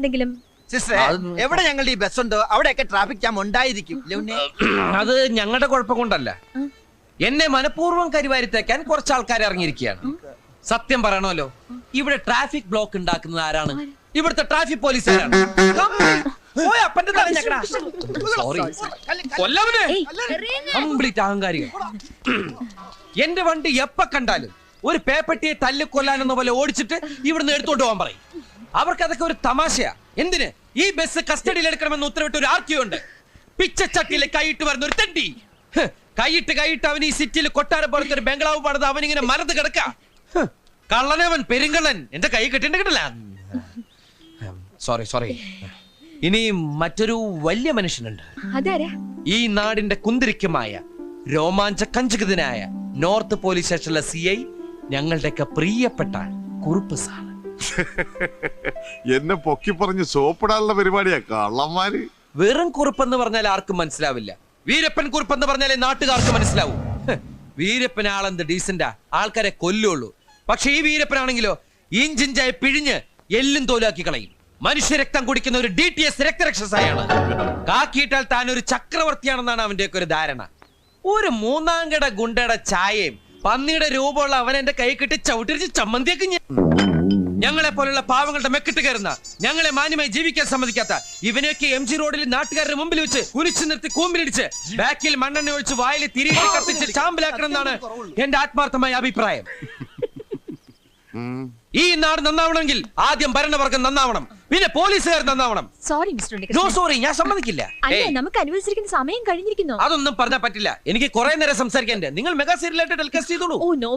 എന്തെങ്കിലും? എവിടെ ഞങ്ങളുടെ ഈ ബസ് ഉണ്ടോ? അവിടെയൊക്കെ ട്രാഫിക് ജാം ഉണ്ടായിരിക്കും. അത് ഞങ്ങളുടെ കുഴപ്പം കൊണ്ടല്ല. എന്നെ മനഃപൂർവം കരിവാരിത്തേക്കാൻ കുറച്ച് ആൾക്കാർ ഇറങ്ങിയിരിക്കുകയാണ്. സത്യം പറയണമല്ലോ. ഇവിടെ ട്രാഫിക് ബ്ലോക്ക് ഉണ്ടാക്കുന്നത് ആരാണ്? ഇവിടുത്തെ ട്രാഫിക് പോലീസുകാരാണ് കംപ്ലീറ്റ് അഹങ്കാരികൾ. എന്റെ വണ്ടി എപ്പ കണ്ടാലും ഒരു പേപ്പട്ടിയെ തല്ലിക്കൊല്ലാനെന്ന പോലെ ഓടിച്ചിട്ട് ഇവിടുന്ന് എടുത്തോണ്ട് പോകാൻ പറയും. അവർക്ക് അതൊക്കെ ഒരു തമാശയാ. എന്തിന്? ഈ ബസ് കസ്റ്റഡിയിൽ എടുക്കണമെന്ന് ഉത്തരവിട്ട് ഒരു ആർക്കിയോ ഉണ്ട്. പിച്ചച്ചട്ടിയിൽ കൈയിട്ട് വരുന്ന ഒരു തെണ്ടി. കൈയിട്ട് കൈയിട്ട് അവൻ ഈ സിറ്റിയിൽ കൊട്ടാരം പോലത്തെ ഒരു ബംഗ്ലാവ് പണിത് അവൻ ഇങ്ങനെ മരത് കിടക്ക കള്ളനവൻ പെരുങ്കള്ളൻ. എന്റെ കൈ കെട്ടിണ്ട് കിട്ടില്ല സോറി സോറി ഇനി മറ്റൊരു വലിയ മനുഷ്യനുണ്ട്. ഈ നാടിന്റെ കുന്തിരിക്കമായ രോമാഞ്ച കഞ്ചുകിതനായ നോർത്ത് പോലീസ് സ്റ്റേഷനിലെ സി ഐ ഞങ്ങളുടെയൊക്കെ പ്രിയപ്പെട്ട കുറുപ്പ് സാർ. എന്നെ പൊക്കി പറഞ്ഞ് സോപ്പിടാനുള്ള പരിപാടിയാ കള്ളന്മാര്. വെറും കുറിപ്പെന്ന് പറഞ്ഞാൽ ആർക്കും മനസ്സിലാവില്ല. വീരപ്പൻ കുറിപ്പെന്ന് പറഞ്ഞാലേ നാട്ടുകാർക്ക് മനസ്സിലാവൂ. വീരപ്പൻ ആളെന്ത് ഡീസന്റാ ആൾക്കാരെ കൊല്ലുള്ളൂ. പക്ഷെ ഈ വീരപ്പനാണെങ്കിലോ ഇഞ്ചിഞ്ചായി പിഴിഞ്ഞ് എല്ലും തോലാക്കി കളയും. മനുഷ്യ രക്തം കുടിക്കുന്ന ഒരു ഡി ടി എസ് രക്തരക്ഷസായാണ്. കാക്കിയിട്ടാൽ താൻ ഒരു ചക്രവർത്തിയാണെന്നാണ് അവന്റെയൊക്കെ ഒരു ധാരണ. ഒരു മൂന്നാം ഗുണ്ടയുടെ ചായയും പന്നിയുടെ രൂപമുള്ള അവൻ എന്റെ കൈ കെട്ടി ചവിട്ടിരിച്ച് ചമ്മന്തിയൊക്കെ ഞാൻ ഞങ്ങളെ പോലുള്ള പാവങ്ങളുടെ മെക്കിട്ട് കയറുന്ന ഞങ്ങളെ മാന്യമായി ജീവിക്കാൻ സമ്മതിക്കാത്ത ഇവനെയൊക്കെ എം ജി റോഡിൽ നാട്ടുകാരുടെ മുമ്പിൽ വെച്ച് കുനിച്ചു നിർത്തി കൂമ്പിലിടിച്ച് ബാക്കിൽ മണ്ണെണ്ണ ഒഴിച്ച് വായിൽ തിരികെ കത്തിച്ച് ചാമ്പലാക്കണം എന്നാണ് എന്റെ ആത്മാർത്ഥമായ അഭിപ്രായം. ഈ നാട് നന്നാവണമെങ്കിൽ ആദ്യം ഭരണവർഗം നന്നാവണം പിന്നെ പോലീസുകാർ നന്നാവണം. സോറി മിസ്റ്റർ നോ സോറി ഞാൻ സമ്മതിക്കില്ല. അല്ല നമുക്ക് അനുവദിച്ചിരിക്കുന്ന സമയം കഴിഞ്ഞിരിക്കുന്നു. അതൊന്നും പറഞ്ഞാൽ പറ്റില്ല. എനിക്ക് കുറെ നേരം സംസാരിക്കാൻ നിങ്ങൾ മെഗാ സീരിയലായിട്ട് ടെലികാസ്റ്റ് ചെയ്തോളൂ. Oh no